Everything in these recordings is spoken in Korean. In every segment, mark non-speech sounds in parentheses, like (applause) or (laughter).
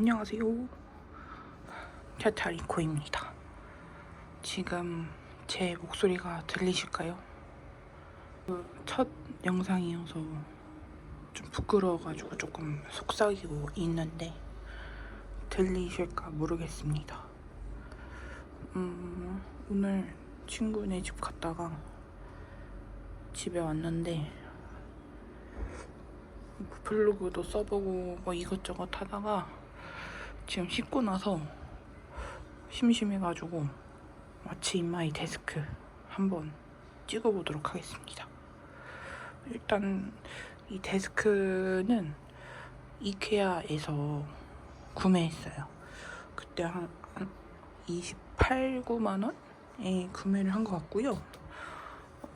안녕하세요. 차차리코입니다. 지금 제 목소리가 들리실까요? 그첫 영상이어서 좀 부끄러워가지고 조금 속삭이고 있는데 들리실까 모르겠습니다. 음, 오늘 친구네 집 갔다가 집에 왔는데 블로그도 써보고 뭐 이것저것 하다가 지금 씻고 나서 심심해가지고 마치 인마이 데스크 한번 찍어보도록 하겠습니다. 일단 이 데스크는 이케아에서 구매했어요. 그때 한, 한 28, 9만 원에 구매를 한 것 같고요.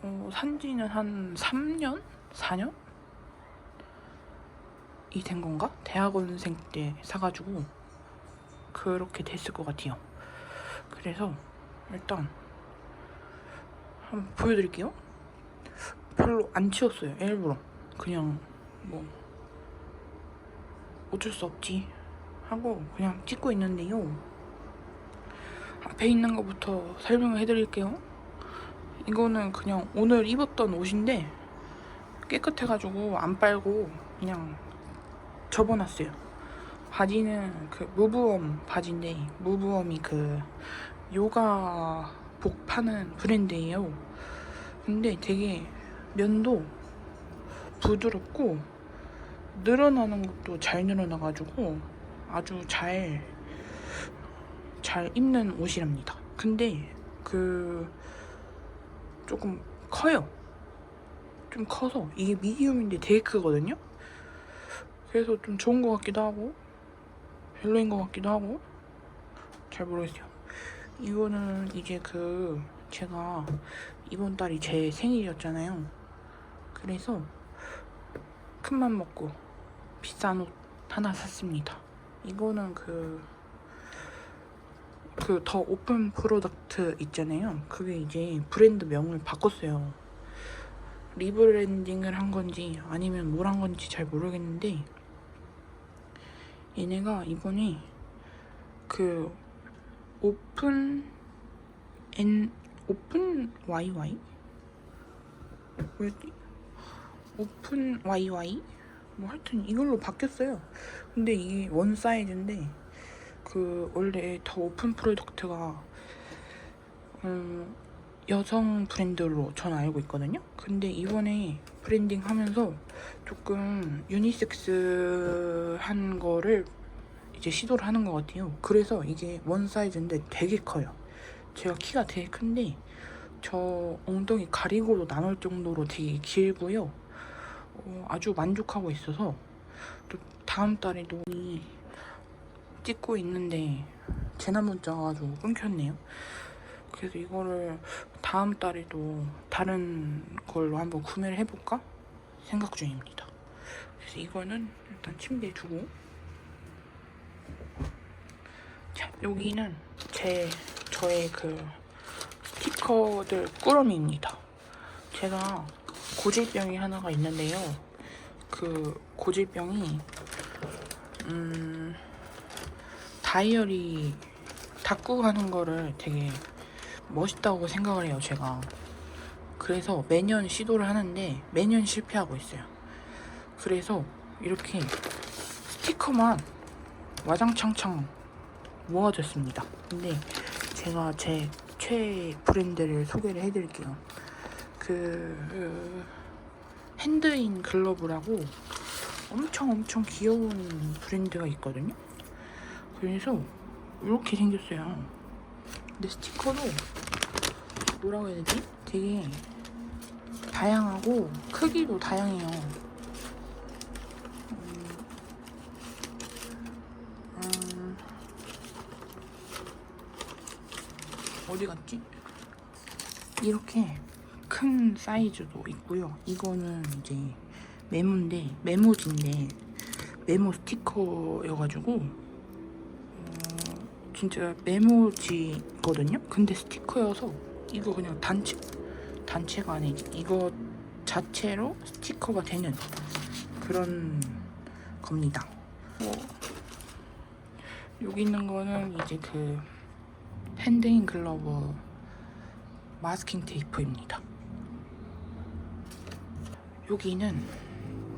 어, 산지는 한 3년? 4년? 이 된 건가? 대학원생 때 사가지고 그렇게 됐을 것 같아요. 그래서 일단 한번 보여드릴게요. 별로 안 치웠어요. 일부러 그냥 뭐 어쩔 수 없지 하고 그냥 찍고 있는데요. 앞에 있는 것부터 설명을 해드릴게요. 이거는 그냥 오늘 입었던 옷인데 깨끗해가지고 안 빨고 그냥 접어놨어요. 바지는 그 무브엄 바지인데 무브엄이 그 요가 복 파는 브랜드예요. 근데 되게 면도 부드럽고 늘어나는 것도 잘 늘어나가지고 아주 잘, 잘 입는 옷이랍니다. 근데 그 조금 커요. 좀 커서 이게 미디움인데 되게 크거든요. 그래서 좀 좋은 것 같기도 하고 별로인 것 같기도 하고 잘 모르겠어요. 이거는 이제 그 제가 이번 달이 제 생일이었잖아요. 그래서 큰 맘 먹고 비싼 옷 하나 샀습니다. 이거는 그 그 더 오픈 프로덕트 있잖아요. 그게 이제 브랜드 명을 바꿨어요. 리브랜딩을 한 건지 아니면 뭘 한 건지 잘 모르겠는데 얘네가 이번에 그 오픈 엔 오픈 YY 뭐였지? 오픈 YY 뭐 하여튼 이걸로 바뀌었어요. 근데 이게 원 사이즈인데 그 원래 더 오픈 프로덕트가 음, 여성 브랜드로 전 알고 있거든요. 근데 이번에 브랜딩 하면서 조금 유니섹스 한 거를 이제 시도를 하는 것 같아요. 그래서 이게 원 사이즈인데 되게 커요. 제가 키가 되게 큰데 저 엉덩이 가리고도 나눌 정도로 되게 길고요. 어, 아주 만족하고 있어서 또 다음 달에도 이 찍고 있는데 재난 문자 와가지고 끊겼네요. 그래서 이거를 다음 달에도 다른 걸로 한번 구매를 해볼까 생각 중입니다. 그래서 이거는 일단 침대에 두고 자 여기는 제 저의 그 스티커들 꾸러미입니다. 제가 고질병이 하나가 있는데요. 그 고질병이 음 다이어리 닦고 가는 거를 되게 멋있다고 생각을 해요, 제가. 그래서 매년 시도를 하는데 매년 실패하고 있어요. 그래서 이렇게 스티커만 와장창창 모아졌습니다. 근데 제가 제 최애 브랜드를 소개를 해드릴게요. 그, 그 핸드인 글러브라고 엄청 엄청 귀여운 브랜드가 있거든요. 그래서 이렇게 생겼어요. 근데 스티커도 뭐라고 해야 되지? 되게 다양하고 크기도 다양해요. 음, 음, 어디 갔지? 이렇게 큰 사이즈도 있고요. 이거는 이제 메모인데 메모지인데 메모 스티커여가지고 어, 진짜 메모지거든요. 근데 스티커여서 이거 그냥 단체 단체가 아니지 이거 자체로 스티커가 되는 그런 겁니다. 뭐 여기 있는 거는 이제 그 핸드인 글러브 마스킹 테이프입니다. 여기는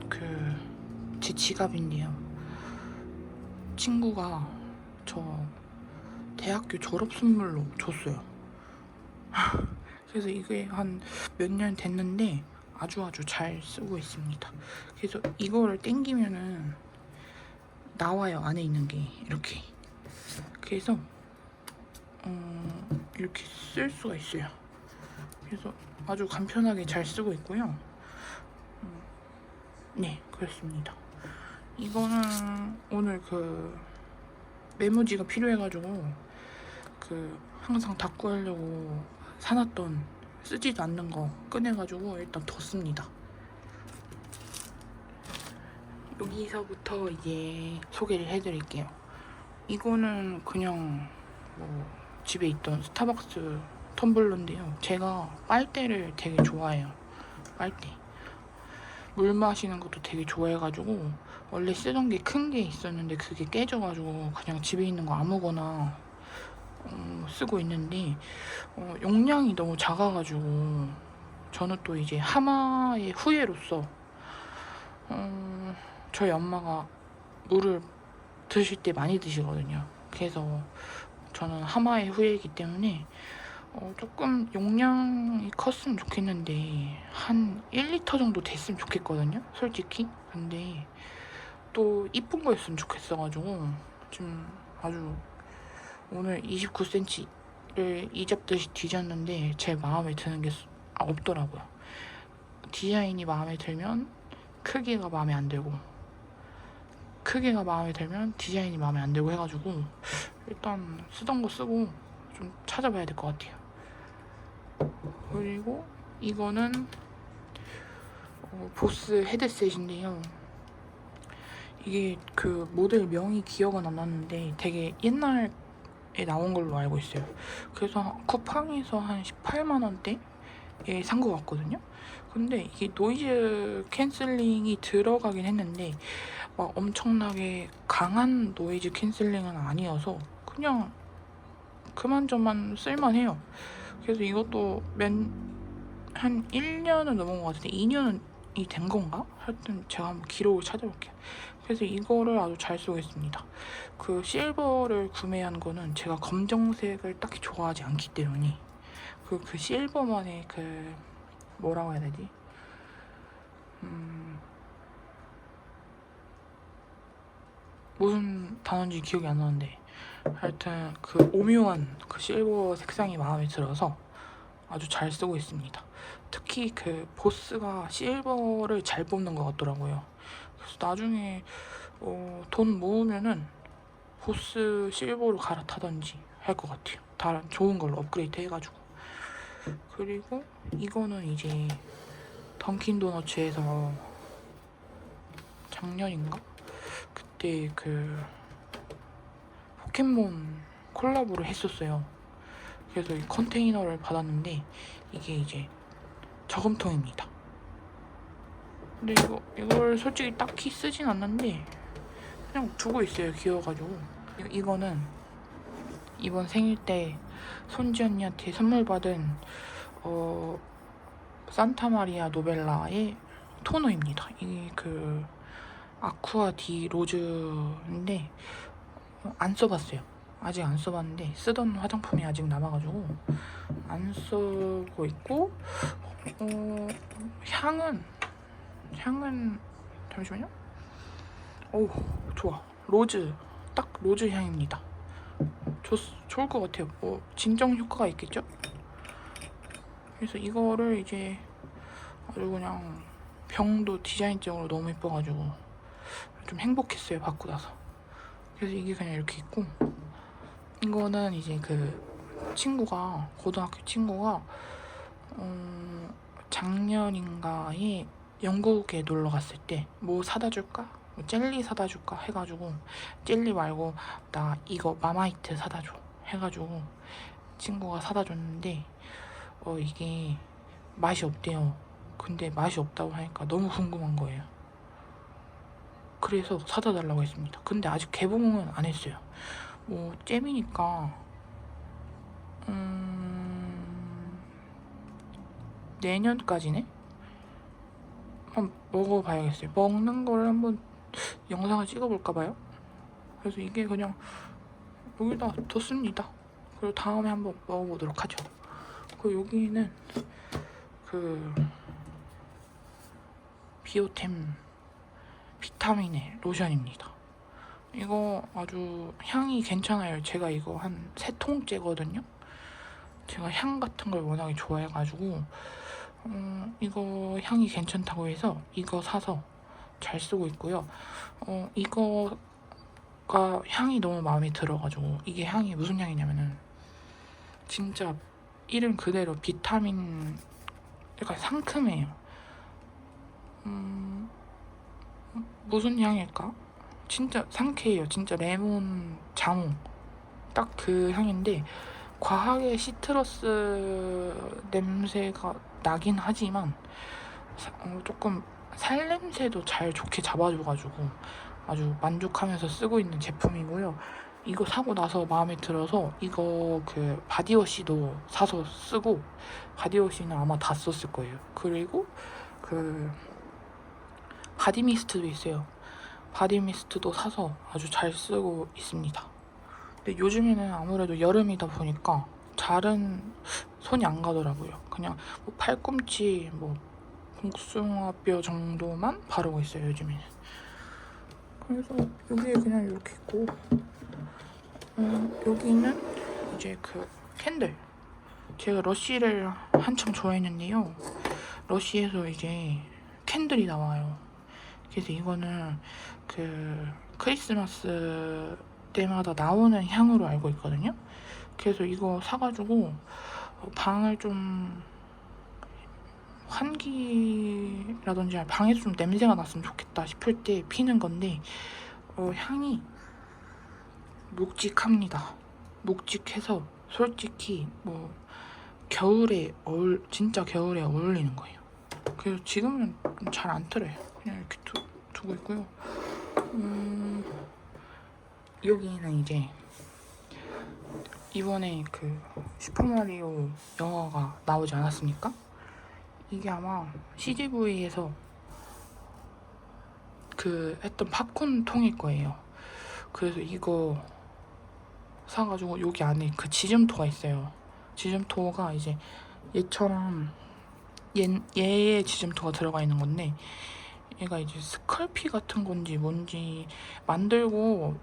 그 제 지갑인데요. 친구가 저 대학교 졸업 선물로 줬어요. (laughs) 그래서 이게 한 몇 년 됐는데 아주 아주 잘 쓰고 있습니다. 그래서 이거를 땡기면은 나와요 안에 있는 게 이렇게. 그래서 어, 이렇게 쓸 수가 있어요. 그래서 아주 간편하게 잘 쓰고 있고요. 음, 네, 그렇습니다. 이거는 오늘 그 메모지가 필요해가지고 그 항상 닦고 하려고 사놨던 쓰지도 않는 거 꺼내가지고 일단 뒀습니다. 여기서부터 이제 소개를 해드릴게요. 이거는 그냥 뭐 집에 있던 스타벅스 텀블러인데요. 제가 빨대를 되게 좋아해요. 빨대. 물 마시는 것도 되게 좋아해가지고 원래 쓰던 게 큰 게 있었는데 그게 깨져가지고 그냥 집에 있는 거 아무거나 어, 쓰고 있는데 어, 용량이 너무 작아가지고 저는 또 이제 하마의 후예로서 어, 저희 엄마가 물을 드실 때 많이 드시거든요. 그래서 저는 하마의 후예이기 때문에 어, 조금 용량이 컸으면 좋겠는데 한 1리터 정도 됐으면 좋겠거든요. 솔직히. 근데 또 이쁜 거였으면 좋겠어가지고 좀 아주 오늘 29cm를 이잡듯이 뒤졌는데 제 마음에 드는 게 없더라고요. 디자인이 마음에 들면 크기가 마음에 안 들고 크기가 마음에 들면 디자인이 마음에 안 들고 해가지고 일단 쓰던 거 쓰고 좀 찾아봐야 될 것 같아요. 그리고 이거는 어, 보스 헤드셋인데요. 이게 그 모델 명이 기억은 안 나는데 되게 옛날에 나온 걸로 알고 있어요. 그래서 쿠팡에서 한 18만 원대에 산 것 같거든요. 근데 이게 노이즈 캔슬링이 들어가긴 했는데 막 엄청나게 강한 노이즈 캔슬링은 아니어서 그냥 그만저만 쓸만해요. 그래서 이것도 몇, 한 1년은 넘은 것 같은데 2년이 된 건가? 하여튼 제가 한번 기록을 찾아볼게요. 그래서 이거를 아주 잘 쓰고 있습니다. 그 실버를 구매한 거는 제가 검정색을 딱히 좋아하지 않기 때문에 그, 그 실버만의 그 뭐라고 해야 되지? 음, 무슨 단어인지 기억이 안 나는데 하여튼 그 오묘한 그 실버 색상이 마음에 들어서 아주 잘 쓰고 있습니다. 특히 그 보스가 실버를 잘 뽑는 것 같더라고요. 그래서 나중에 어, 돈 모으면은 보스 실버로 갈아타든지 할 것 같아요. 다른 좋은 걸로 업그레이드 해가지고. 그리고 이거는 이제 던킨 도너츠에서 작년인가? 그때 그 포켓몬 콜라보를 했었어요. 그래서 이 컨테이너를 받았는데 이게 이제 저금통입니다. 근데 이거 이걸 솔직히 딱히 쓰진 않는데 그냥 두고 있어요. 귀여워가지고 이- 이거는 이번 생일 때 손지 언니한테 선물 받은 어 산타 마리아 노벨라의 토너입니다. 이게 그 아쿠아 디 로즈인데 어, 안 써봤어요. 아직 안 써봤는데 쓰던 화장품이 아직 남아가지고 안 쓰고 있고 어, 향은 향은 잠시만요. 오 좋아 로즈 딱 로즈 향입니다. 좋 좋을 것 같아요. 뭐 진정 효과가 있겠죠? 그래서 이거를 이제 아주 그냥 병도 디자인적으로 너무 예뻐가지고 좀 행복했어요 받고 나서. 그래서 이게 그냥 이렇게 있고 이거는 이제 그 친구가 고등학교 친구가 음, 작년인가에 영국에 놀러 갔을 때 뭐 사다 줄까? 뭐 젤리 사다 줄까? 해가지고 젤리 말고 나 이거 마마이트 사다 줘 해가지고 친구가 사다 줬는데 어 이게 맛이 없대요. 근데 맛이 없다고 하니까 너무 궁금한 거예요. 그래서 사다 달라고 했습니다. 근데 아직 개봉은 안 했어요. 뭐 잼이니까 음, 내년까지네? 한번 먹어봐야겠어요. 먹는 거를 한번 영상을 찍어볼까 봐요. 그래서 이게 그냥 여기다 뒀습니다. 그리고 다음에 한번 먹어보도록 하죠. 그리고 여기는 그 비오템 비타민의 로션입니다. 이거 아주 향이 괜찮아요. 제가 이거 한 세 통째거든요. 제가 향 같은 걸 워낙에 좋아해가지고 어, 이거 향이 괜찮다고 해서 이거 사서 잘 쓰고 있고요. 어, 이거가 향이 너무 마음에 들어가지고 이게 향이 무슨 향이냐면은 진짜 이름 그대로 비타민 약간 상큼해요. 음, 무슨 향일까? 진짜 상쾌해요. 진짜 레몬 자몽 딱 그 향인데 과하게 시트러스 냄새가 나긴 하지만 사- 어, 조금 살 냄새도 잘 좋게 잡아줘가지고 아주 만족하면서 쓰고 있는 제품이고요. 이거 사고 나서 마음에 들어서 이거 그 바디워시도 사서 쓰고 바디워시는 아마 다 썼을 거예요. 그리고 그 바디 미스트도 있어요. 바디 미스트도 사서 아주 잘 쓰고 있습니다. 근데 요즘에는 아무래도 여름이다 보니까 잘은 손이 안 가더라고요. 그냥 뭐 팔꿈치, 뭐 복숭아뼈 정도만 바르고 있어요 요즘에는. 그래서 여기에 그냥 이렇게 있고, 음, 여기는 이제 그 캔들. 제가 러쉬를 한참 좋아했는데요. 러쉬에서 이제 캔들이 나와요. 그래서 이거는 그 크리스마스 때마다 나오는 향으로 알고 있거든요. 그래서 이거 사가지고 어, 방을 좀 환기라든지 방에서 좀 냄새가 났으면 좋겠다 싶을 때 피는 건데 어, 향이 묵직합니다. 묵직해서 솔직히 뭐 겨울에 어울 진짜 겨울에 어울리는 거예요. 그래서 지금은 잘 안 틀어요. 그냥 이렇게 두, 두고 있고요. 음, 여기는 이제 이번에 그 슈퍼마리오 영화가 나오지 않았습니까? 이게 아마 CGV에서 그 했던 팝콘 통일 거예요. 그래서 이거 사가지고 여기 안에 그 지점토가 있어요. 지점토가 이제 얘처럼 얘, 얘의 지점토가 들어가 있는 건데 얘가 이제 스컬피 같은 건지 뭔지 만들고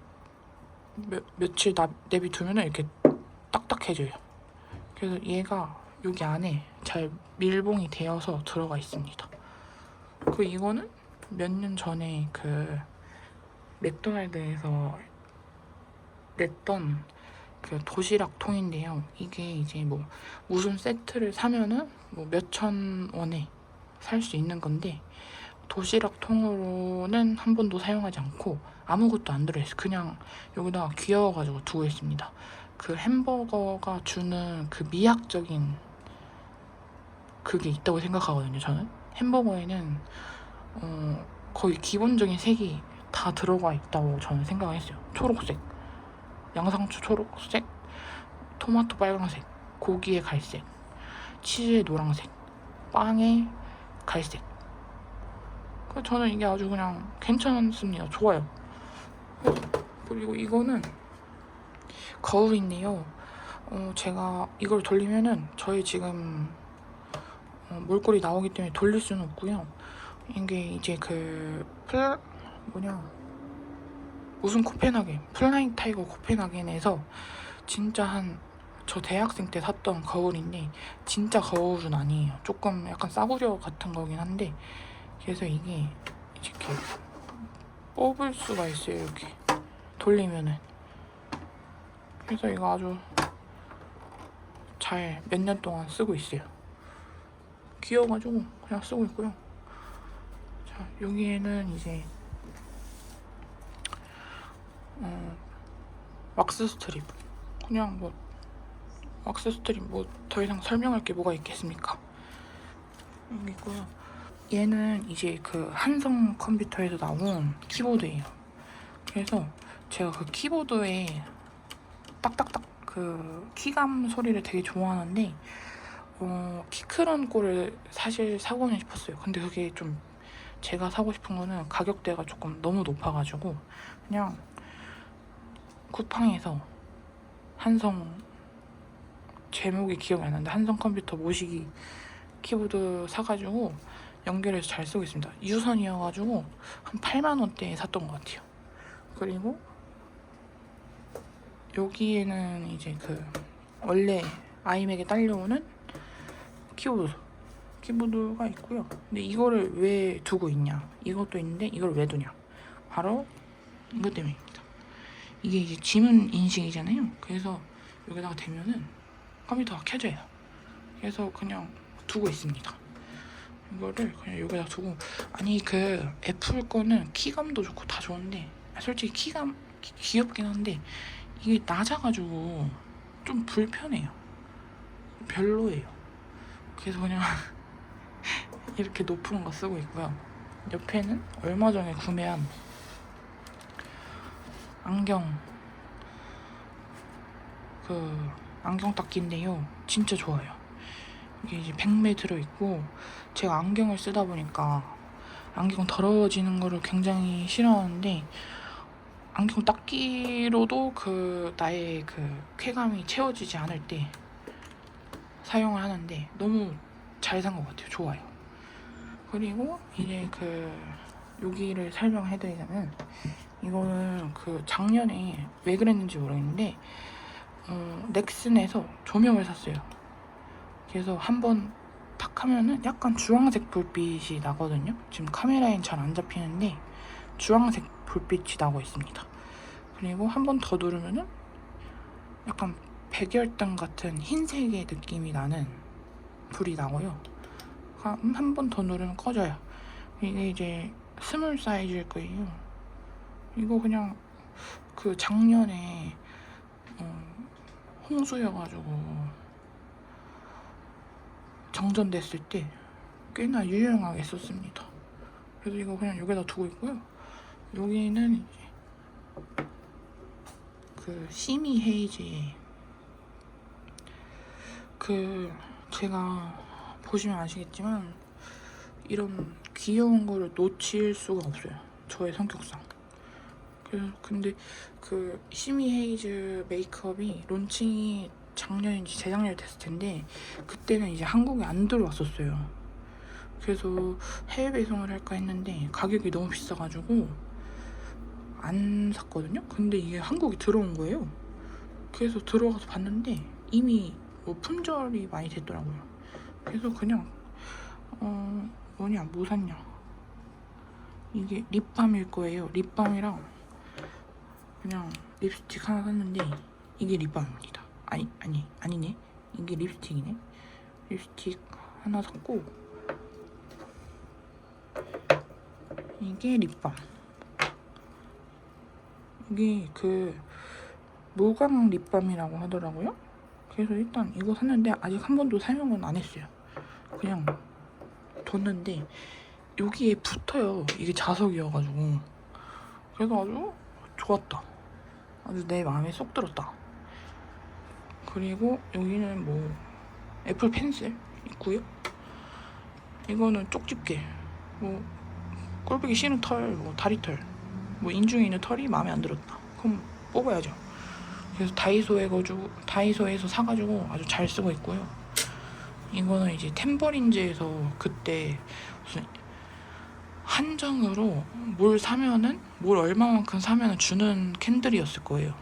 며, 며칠 나, 내비두면 이렇게 딱딱해져요. 그래서 얘가 여기 안에 잘 밀봉이 되어서 들어가 있습니다. 그 이거는 몇 년 전에 그 맥도날드에서 냈던 그 도시락 통인데요. 이게 이제 뭐 무슨 세트를 사면은 뭐 몇천 원에 살 수 있는 건데 도시락 통으로는 한 번도 사용하지 않고 아무것도 안 들어있어요. 그냥 여기다가 귀여워가지고 두고 있습니다. 그 햄버거가 주는 그 미학적인 그게 있다고 생각하거든요. 저는 햄버거에는 어, 거의 기본적인 색이 다 들어가 있다고 저는 생각을 했어요. 초록색, 양상추 초록색, 토마토 빨간색, 고기의 갈색, 치즈의 노란색, 빵의 갈색. 저는 이게 아주 그냥 괜찮습니다. 좋아요. 그리고 이거는 거울인데요. 어, 제가 이걸 돌리면은 저희 지금 어, 몰골이 나오기 때문에 돌릴 수는 없고요. 이게 이제 그 플, 뭐냐 무슨 코펜하겐 플라잉 타이거 코펜하겐에서 진짜 한 저 대학생 때 샀던 거울인데 진짜 거울은 아니에요. 조금 약간 싸구려 같은 거긴 한데 그래서 이게 이렇게 뽑을 수가 있어요. 이렇게 돌리면은 그래서 이거 아주 잘 몇 년 동안 쓰고 있어요. 귀여워가지고 그냥 쓰고 있고요. 자 여기에는 이제 어, 왁스 스트립 그냥 뭐 왁스 스트립 뭐 더 이상 설명할 게 뭐가 있겠습니까? 여기 있고요. 얘는 이제 그 한성 컴퓨터에서 나온 키보드예요. 그래서 제가 그 키보드에 딱딱딱 그 키감 소리를 되게 좋아하는데 어, 키 크는 꼴을 사실 사고는 싶었어요. 근데 그게 좀 제가 사고 싶은 거는 가격대가 조금 너무 높아가지고 그냥 쿠팡에서 한성 제목이 기억이 안 나는데 한성 컴퓨터 모시기 키보드 사가지고 연결해서 잘 쓰고 있습니다. 유선이어가지고 한 8만 원대에 샀던 것 같아요. 그리고 여기에는 이제 그 원래 아이맥에 딸려오는 키보드 키보드가 있고요. 근데 이거를 왜 두고 있냐? 이것도 있는데 이걸 왜 두냐? 바로 이것 때문입니다. 이게 이제 지문 인식이잖아요. 그래서 여기다가 대면은 컴퓨터가 켜져요. 그래서 그냥 두고 있습니다. 이거를 그냥 여기다 두고 아니 그 애플 거는 키감도 좋고 다 좋은데 솔직히 키감 기- 귀엽긴 한데 이게 낮아가지고 좀 불편해요. 별로예요. 그래서 그냥 (laughs) 이렇게 높은 거 쓰고 있고요. 옆에는 얼마 전에 구매한 안경 그 안경 닦기인데요. 진짜 좋아요. 이게 이제 100매 들어있고 제가 안경을 쓰다 보니까 안경 더러워지는 거를 굉장히 싫어하는데 안경 닦기로도 그 나의 그 쾌감이 채워지지 않을 때 사용을 하는데 너무 잘 산 것 같아요. 좋아요. 그리고 이제 그 여기를 설명해드리자면 이거는 그 작년에 왜 그랬는지 모르겠는데 어, 넥슨에서 조명을 샀어요. 그래서 한번 탁 하면은 약간 주황색 불빛이 나거든요. 지금 카메라엔 잘 안 잡히는데 주황색 불빛이 나고 있습니다. 그리고 한 번 더 누르면은 약간 백열등 같은 흰색의 느낌이 나는 불이 나고요. 한 번 더 누르면 꺼져요. 이게 이제 스몰 사이즈일 거예요. 이거 그냥 그 작년에 어, 홍수여가지고 정전됐을 때 꽤나 유용하게 썼습니다. 그래서 이거 그냥 여기다 두고 있고요. 여기는 이제 그 시미 헤이즈의 그 제가 보시면 아시겠지만 이런 귀여운 거를 놓칠 수가 없어요. 저의 성격상. 그래서 근데 그 시미 헤이즈 메이크업이 론칭이 작년인지 재작년에 됐을 텐데 그때는 이제 한국에 안 들어왔었어요. 그래서 해외 배송을 할까 했는데 가격이 너무 비싸가지고 안 샀거든요. 근데 이게 한국에 들어온 거예요. 그래서 들어가서 봤는데 이미 뭐 품절이 많이 됐더라고요. 그래서 그냥 어 뭐냐 뭐 샀냐 이게 립밤일 거예요. 립밤이랑 그냥 립스틱 하나 샀는데 이게 립밤입니다. 아니 아니 아니네 이게 립스틱이네. 립스틱 하나 샀고 이게 립밤. 이게 그 무광 립밤이라고 하더라고요. 그래서 일단 이거 샀는데 아직 한 번도 사용은 안 했어요. 그냥 뒀는데 여기에 붙어요. 이게 자석이어가지고 그래서 아주 좋았다. 아주 내 마음에 쏙 들었다. 그리고 여기는 뭐 애플 펜슬 있고요. 이거는 쪽집게 뭐 꼴보기 싫은 털, 뭐 다리털, 뭐 인중에 있는 털이 마음에 안 들었다. 그럼 뽑아야죠. 그래서 다이소에 가지고 다이소에서 사가지고 아주 잘 쓰고 있고요. 이거는 이제 템버린즈에서 그때 무슨 한정으로 뭘 사면은 뭘 얼마만큼 사면은 주는 캔들이었을 거예요.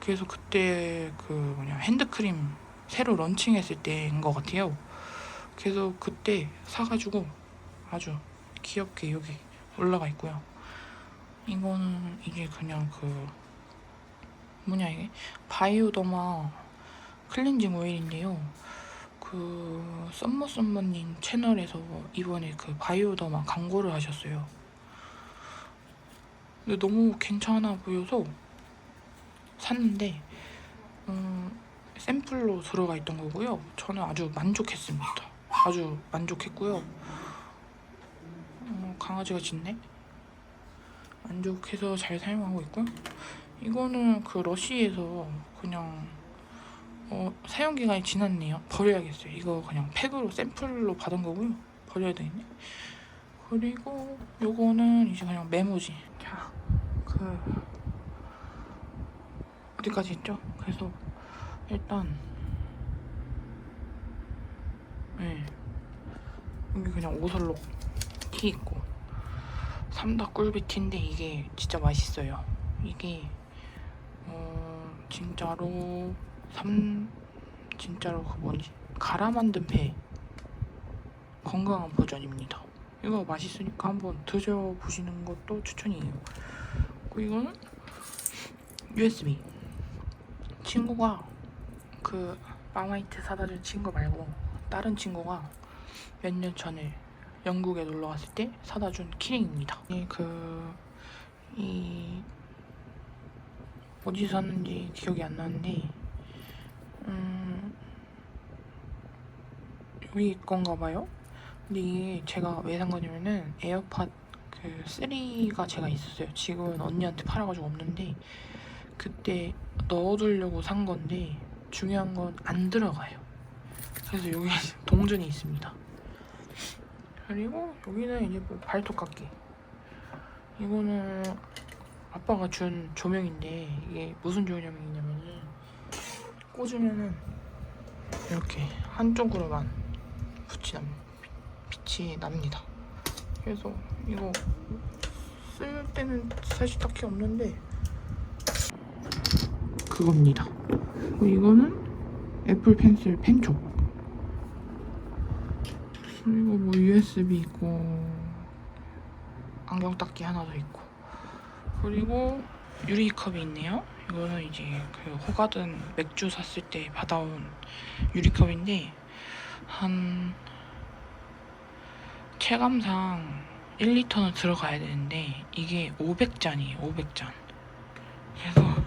그래서 그때 그 뭐냐 핸드크림 새로 런칭했을 때인 것 같아요. 그래서 그때 사가지고 아주 귀엽게 여기 올라가 있고요. 이거는 이게 그냥 그 뭐냐 이게 바이오더마 클렌징 오일인데요. 그 썸머 썸머님 채널에서 이번에 그 바이오더마 광고를 하셨어요. 근데 너무 괜찮아 보여서 샀는데 음, 샘플로 들어가 있던 거고요. 저는 아주 만족했습니다. 아주 만족했고요. 어, 강아지가 짖네. 만족해서 잘 사용하고 있고요. 이거는 그 러시에서 그냥 어, 사용 기간이 지났네요. 버려야겠어요. 이거 그냥 팩으로 샘플로 받은 거고요. 버려야 되겠네. 그리고 요거는 이제 그냥 메모지. 자, 그 어디까지 했죠? 그래서 일단 네 여기 그냥 오설록 티 있고 삼다 꿀비티인데 이게 진짜 맛있어요. 이게 어 진짜로 삼 진짜로 그 뭐지 갈아 만든 배 건강한 버전입니다. 이거 맛있으니까 한번 드셔보시는 것도 추천이에요. 그리고 이거는 USB 친구가 그 마마이트 사다 준 친구 말고 다른 친구가 몇 년 전에 영국에 놀러 갔을 때 사다 준 키링입니다. 그이 어디서 샀는지 기억이 안 나는데 음 여기 건가 봐요. 근데 이게 제가 왜 산 거냐면은 에어팟 그 3가 제가 있었어요. 지금은 언니한테 팔아가지고 없는데 그때 넣어두려고 산 건데 중요한 건 안 들어가요. 그래서 여기 (laughs) 동전이 있습니다. 그리고 여기는 이제 뭐 발톱 깎기. 이거는 아빠가 준 조명인데 이게 무슨 조명이냐면은 꽂으면은 이렇게 한쪽으로만 빛이 납, 빛이 납니다. 그래서 이거 쓸 때는 사실 딱히 없는데 그겁니다. 이거는 애플 펜슬 펜촉. 그리고 뭐 USB 있고 안경 닦기 하나 더 있고 그리고 유리컵이 있네요. 이거는 이제 그 호가든 맥주 샀을 때 받아온 유리컵인데 한 체감상 1리터는 들어가야 되는데 이게 500잔이에요. 500잔. 그래서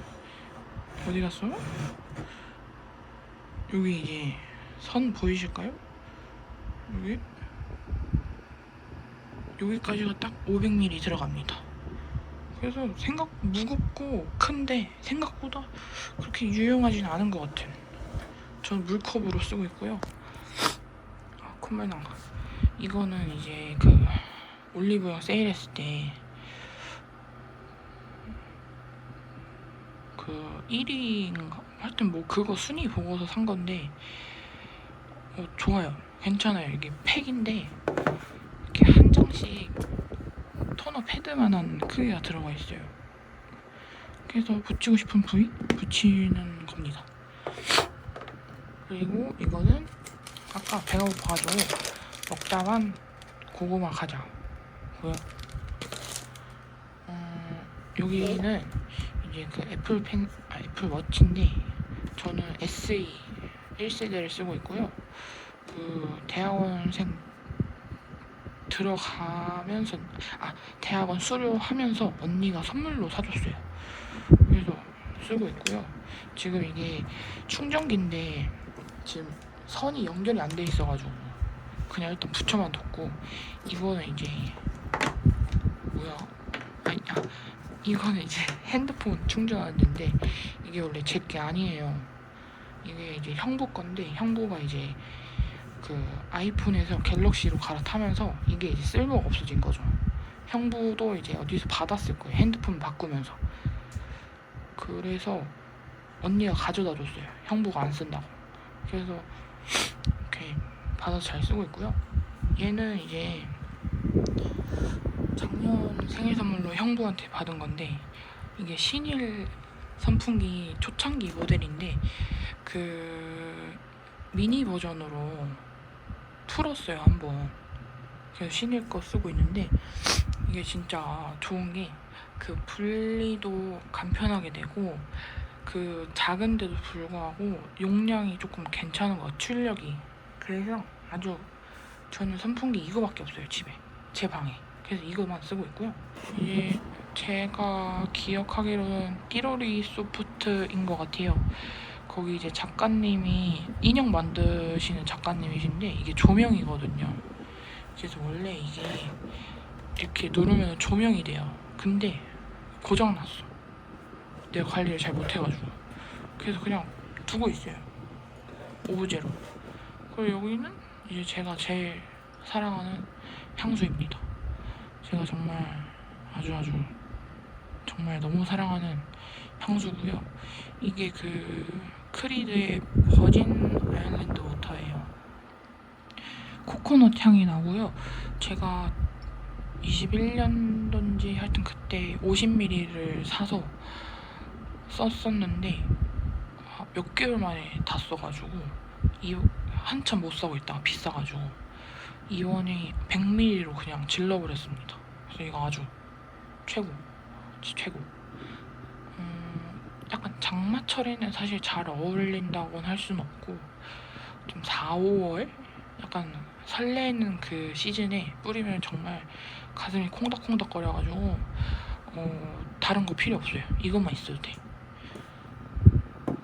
어디 갔어요? 여기 이제 선 보이실까요? 여기 여기까지가 딱 500ml 들어갑니다. 그래서 생각 무겁고 큰데 생각보다 그렇게 유용하진 않은 것 같아요. 저는 물컵으로 쓰고 있고요. 아, 콧물 나. 이거는 이제 그 올리브영 세일했을 때 그 1위인가? 하여튼 뭐 그거 순위 보고서 산 건데 어, 좋아요. 괜찮아요. 이게 팩인데 이렇게 한 장씩 토너 패드만한 크기가 들어가 있어요. 그래서 붙이고 싶은 부위 붙이는 겁니다. 그리고 이거는 아까 고파가지고 먹다만 고구마 과자 고요. 어, 여기는 이제 그 애플 펜, 아, 애플 워치인데 저는 SE 1세대를 쓰고 있고요. 그 대학원생 들어가면서 아 대학원 수료하면서 언니가 선물로 사줬어요. 그래서 쓰고 있고요. 지금 이게 충전기인데 지금 선이 연결이 안 돼 있어가지고 그냥 일단 붙여만 뒀고 이거는 이제 뭐야? 아니 아 이거는 이제 핸드폰 충전하는데 이게 원래 제 게 아니에요. 이게 이제 형부 건데 형부가 이제 그 아이폰에서 갤럭시로 갈아타면서 이게 이제 쓸모가 없어진 거죠. 형부도 이제 어디서 받았을 거예요. 핸드폰 바꾸면서. 그래서 언니가 가져다 줬어요. 형부가 안 쓴다고. 그래서 이렇게 받아서 잘 쓰고 있고요. 얘는 이제 작년 생일 선물로 형부한테 받은 건데 이게 신일 선풍기 초창기 모델인데 그 미니 버전으로 풀었어요 한번. 그래서 신일 거 쓰고 있는데 이게 진짜 좋은 게 그 분리도 간편하게 되고 그 작은데도 불구하고 용량이 조금 괜찮은 것 같아요 출력이. 그래서 아주 저는 선풍기 이거밖에 없어요 집에. 제 방에. 그래서 이거만 쓰고 있고요. 이게 제가 기억하기로는 띠로리 소프트인 것 같아요 거기 이제 작가님이 인형 만드시는 작가님이신데 이게 조명이거든요. 그래서 원래 이게 이렇게 누르면 조명이 돼요. 근데 고장 났어. 내가 관리를 잘 못해가지고 그래서 그냥 두고 있어요 오브제로 그리고 여기는 이제 제가 제일 사랑하는 향수입니다 제가 정말 아주 아주 정말 너무 사랑하는 향수고요 이게 그 크리드의 버진 아일랜드 워터예요 코코넛 향이 나고요 제가 21년도인지 하여튼 그때 50ml를 사서 썼었는데 아, 몇 개월 만에 다 써가지고 이 한참 못 사고 있다가 비싸가지고 이원이 100ml로 그냥 질러버렸습니다. 그래서 이거 아주 최고, 최고. 음, 약간 장마철에는 사실 잘 어울린다고는 할 수는 없고 좀 4, 5월 약간 설레는 그 시즌에 뿌리면 정말 가슴이 콩닥콩닥 거려가지고 어, 다른 거 필요 없어요. 이것만 있어도 돼.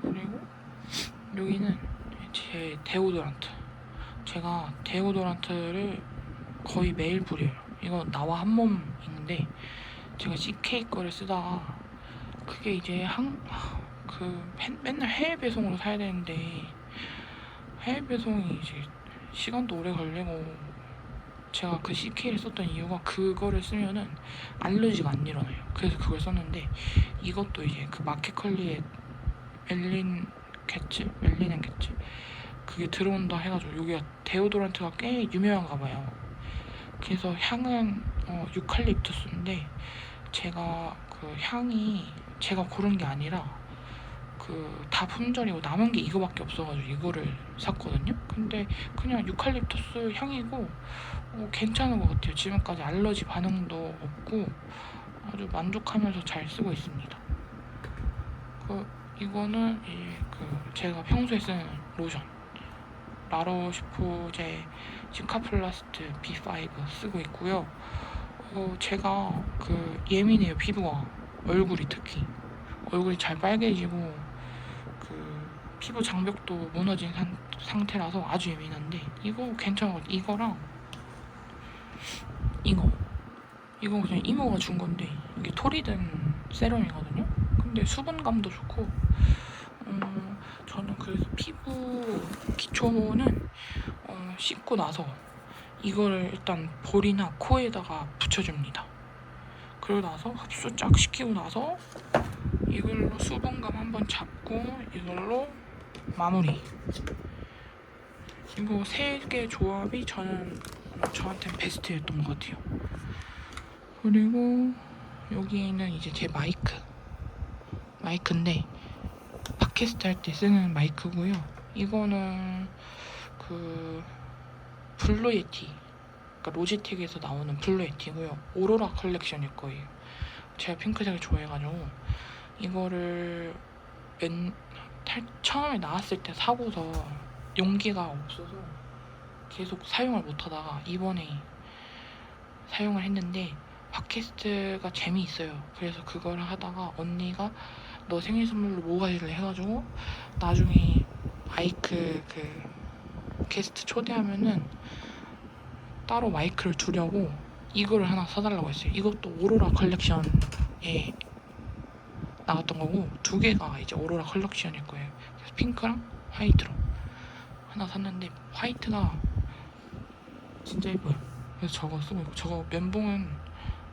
그리고 여기는 제 데오도란트. 제가 데오도란트를 거의 매일 뿌려요. 이거 나와 한 몸인데 제가 CK 거를 쓰다가 그게 이제 한 그 맨날 해외 배송으로 사야 되는데 해외 배송이 이제 시간도 오래 걸리고 제가 그 CK를 썼던 이유가 그거를 쓰면은 알러지가 안 일어나요. 그래서 그걸 썼는데 이것도 이제 그 마켓컬리의 멜린 겠지? 멜린앤 겠지? 그게 들어온다 해가지고 여기가 데오도란트가 꽤 유명한가 봐요. 그래서 향은 어, 유칼립투스인데 제가 그 향이 제가 고른 게 아니라 그 다 품절이고 남은 게 이거밖에 없어가지고 이거를 샀거든요. 근데 그냥 유칼립투스 향이고 어, 괜찮은 것 같아요. 지금까지 알러지 반응도 없고 아주 만족하면서 잘 쓰고 있습니다. 그 이거는 이그 제가 평소에 쓰는 로션 라로슈포제 시카플라스트 B5 쓰고 있고요. 어, 제가 그 예민해요 피부가 얼굴이 특히 얼굴이 잘 빨개지고 그 피부 장벽도 무너진 상, 상태라서 아주 예민한데 이거 같아요. 이거랑 이거 이거 그냥 이모가 준 건데 이게 토리든 세럼이거든요. 근데 수분감도 좋고 어, 저는 그래서 피부 기초는 어, 씻고 나서 이거를 일단 볼이나 코에다가 붙여줍니다. 그러고 나서 흡수 쫙 시키고 나서 이걸로 수분감 한번 잡고 이걸로 마무리. 이거 세 개 조합이 저는 저한테는 베스트였던 것 같아요. 그리고 여기에는 이제 제 마이크. 마이크인데 팟캐스트 할 때 쓰는 마이크고요. 이거는 그 블루 예티. 그러니까 로지텍에서 나오는 블루 예티고요. 오로라 컬렉션일 거예요. 제가 핑크색을 좋아해가지고 이거를 맨 탈- 처음에 나왔을 때 사고서 용기가 없어서 계속 사용을 못하다가 이번에 사용을 했는데 팟캐스트가 재미있어요. 그래서 그걸 하다가 언니가 너 생일 선물로 뭐 가지를 해가지고 나중에 마이크 그 게스트 초대하면은 따로 마이크를 주려고 이거를 하나 사달라고 했어요. 이것도 오로라 컬렉션에 나왔던 거고 두 개가 이제 오로라 컬렉션일 거예요. 그래서 핑크랑 화이트로 하나 샀는데 화이트가 진짜 예뻐요. 그래서 저거 쓰고 있고 저거 면봉은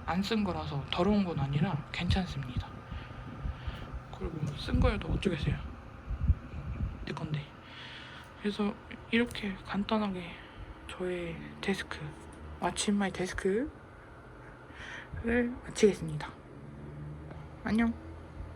안 쓴 거라서 더러운 건 아니라 괜찮습니다. 그리고 쓴 거여도 어쩌겠어요. 내 건데. 그래서 이렇게 간단하게 저의 데스크 마침마이 데스크를 마치겠습니다. 안녕.